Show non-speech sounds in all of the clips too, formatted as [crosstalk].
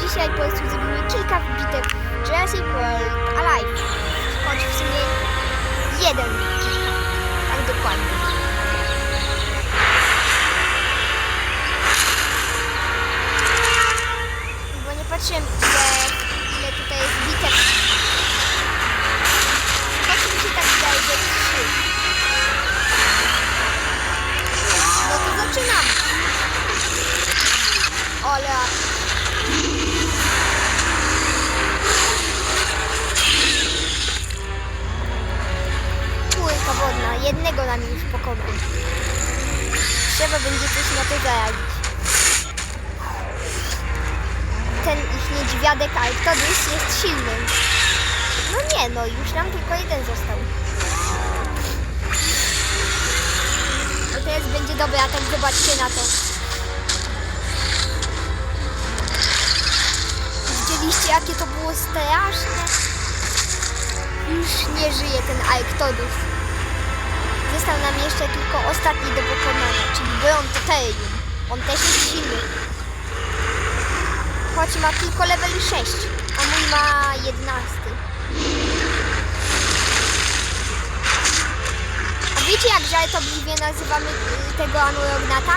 dzisiaj po prostu zrobimy kilka bitew w Jurassic World Alive. Choć w sumie jeden. Tak dokładnie. Bo nie patrzyłem ile, ile tutaj jest bitew. Trzeba będzie coś na to zaradzić. Ten ich niedźwiadek Arctodus jest silny. No nie, no już nam tylko jeden został. No teraz będzie dobry atak, zobaczcie na to. Widzieliście jakie to było straszne? Już nie żyje ten Arctodus. Został nam jeszcze tylko ostatni do pokonania, czyli Brontoterium. On też jest silny. Choć ma tylko level 6, a mój ma 11. A wiecie jak żartobliwie nazywamy y, tego anurognata?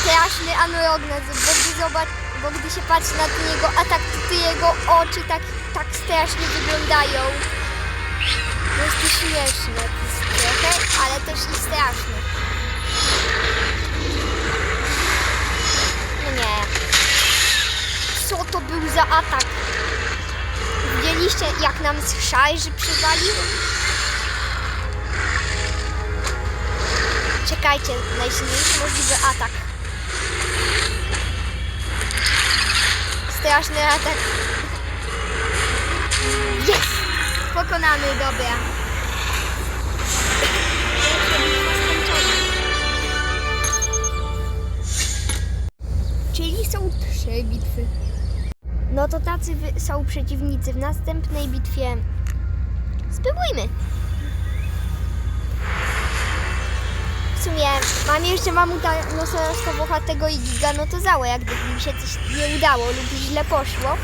Straszny anurognat, bo gdy, zobacz, bo gdy się patrzy na ten jego atak, jego oczy tak, tak strasznie wyglądają. Jest śmieszne trochę, ale też i straszne. No nie. Co to był za atak? Widzieliście jak nam z szarży przywalił? Czekajcie, najsilniejszy możliwy atak. Straszny atak. Jest! Pokonany, dobra. Czyli są trzy bitwy. No to tacy są przeciwnicy w następnej bitwie. Spróbujmy. W sumie mam jeszcze mamuta nosorożca włochatego i giganotozała, jak gdyby mi się coś nie udało lub źle poszło.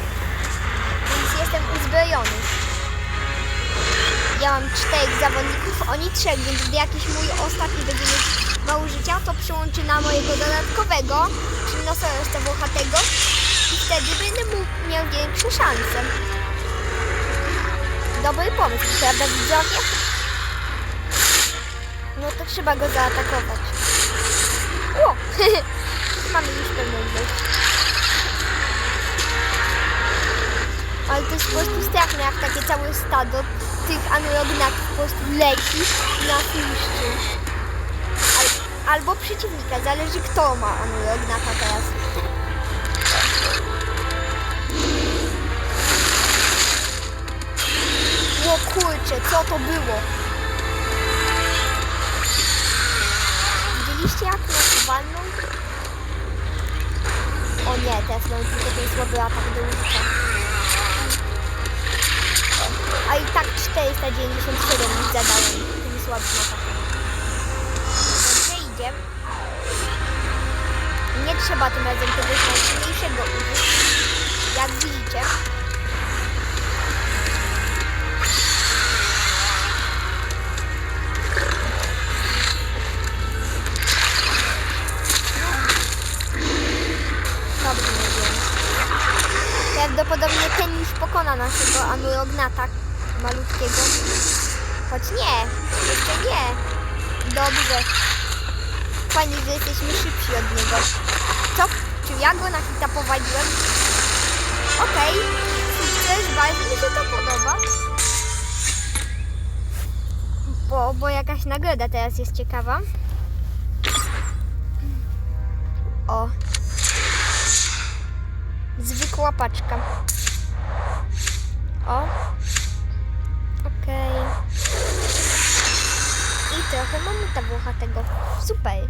Więc jestem uzbrojony. Ja mam czterech zawodników, oni trzech, więc gdy jakiś mój ostatni będzie mieć przyłączy na mojego dodatkowego, czyli nosorożca włochatego i wtedy będę mógł miał większe szanse. Dobry pomysł, prawda widzowie? No to trzeba go zaatakować. O! [laughs] Mamy już pewną. Ale to jest po prostu straszne, jak takie całe stado tych anulognatów po prostu leci niszczy. Al, albo przeciwnika, zależy kto ma anulognata teraz. O kurczę, co to było? Widzieliście jak nas walną? O nie, teraz mam tylko ten słaby atak do użycia. A i tak 497 już zadałem tym słabym atakiem. Trzeba tym razem tego najsilniejszego użyć. Jak widzicie. Dobrze. Prawdopodobnie ten już pokona naszego anurognata malutkiego. Choć nie, jeszcze nie. Dobrze. Fajnie, że jesteśmy szybsi od niego. Co? Czy ja go na hita powaliłem? Okej, sukces, bardzo mi się to podoba. Bo, bo jakaś nagroda teraz jest ciekawa. O, Zwykła paczka. O. trochę mamuta włochatego. Super.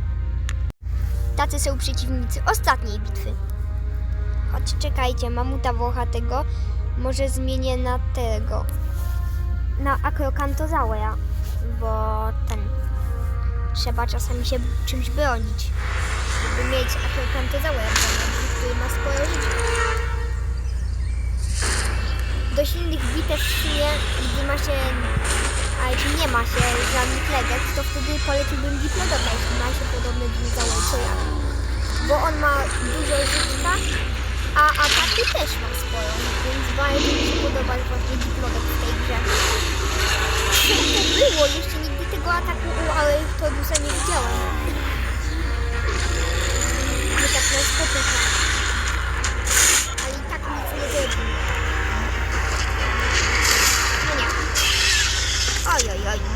Tacy są przeciwnicy ostatniej bitwy. Choć czekajcie, mamuta włochatego może zmienię na tego. Na akrokantozauera. Bo ten... Trzeba czasami się czymś bronić. Żeby mieć akrokantozauera w domu. który ma sporo życia. Do silnych bitew w sumie, gdy ma się, a jeśli nie ma się żadnych legend, to wtedy poleciłbym Diplodota, jeśli ma się podobne dinozaury co ja. Bo on ma dużo życia, a ataki też ma sporo, więc bardzo mi się podoba właśnie Diplodot w tej grze. To było? Jeszcze nigdy tego ataku u Aerotodusa nie widziałem. Nie tak na spotyka. Ale i tak nic nie zrobił. おいおい。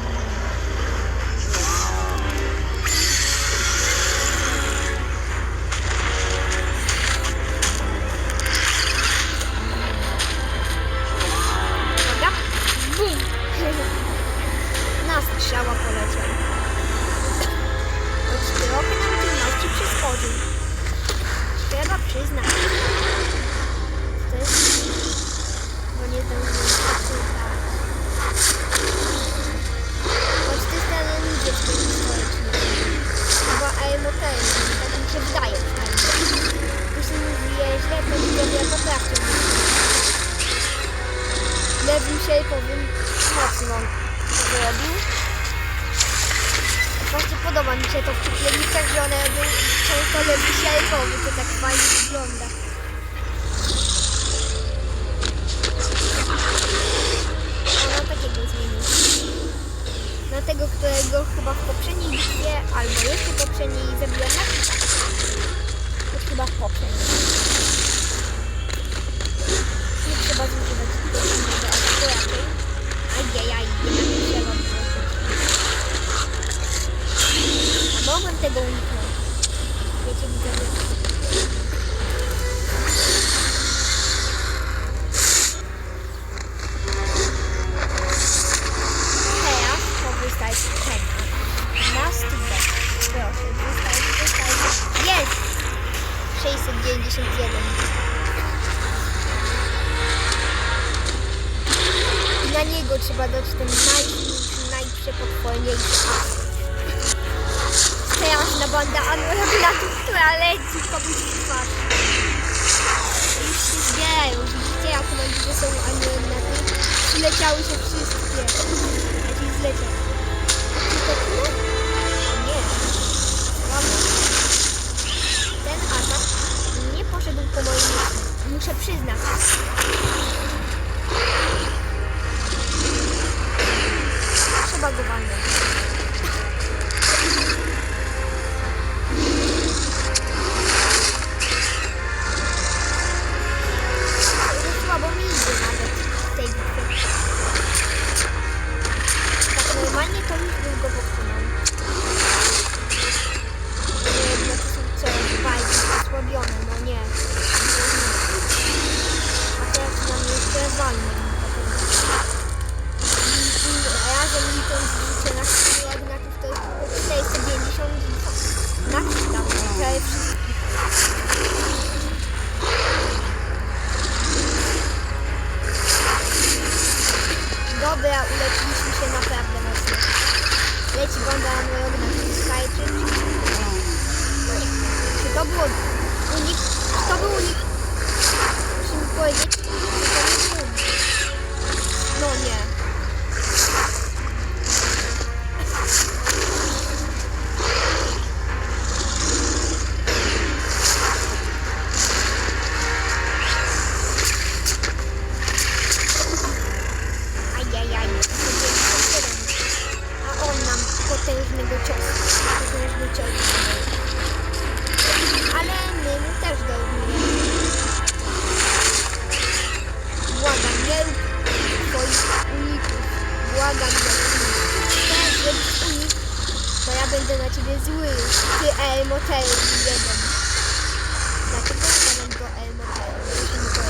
Właśnie podoba mi się to w tych że one robią często lewy sierpowy, to tak fajnie wygląda. Ona takiego zmienił. Na tego, którego chyba w poprzedniej bitwie, albo jeszcze poprzedniej zabiłem na chyba w poprzedniej. Straszna banda anuloglatów, która leci po twarz. Już się zbierają, widzicie jak możliwe są anuloglaty? Zleciały się wszystkie. Jakiś zleciał. Tylko tyle? Nie. Dobra. Ten atak nie poszedł po moim. Muszę przyznać. El Motel 1. Dlatego mamy go El Motel. Musimy go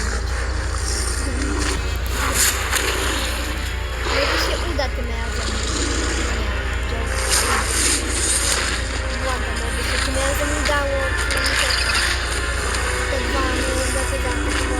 Może się uda tym razem. Błagam, aby się tym razem udało. No, dlatego.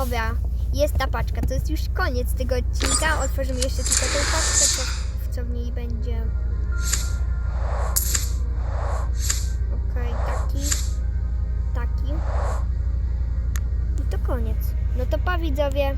Dobra, jest ta paczka. To jest już koniec tego odcinka. Otworzymy jeszcze tylko tę paczkę, co, co w niej będzie. Okej, taki. Taki. I to koniec. No to pa widzowie.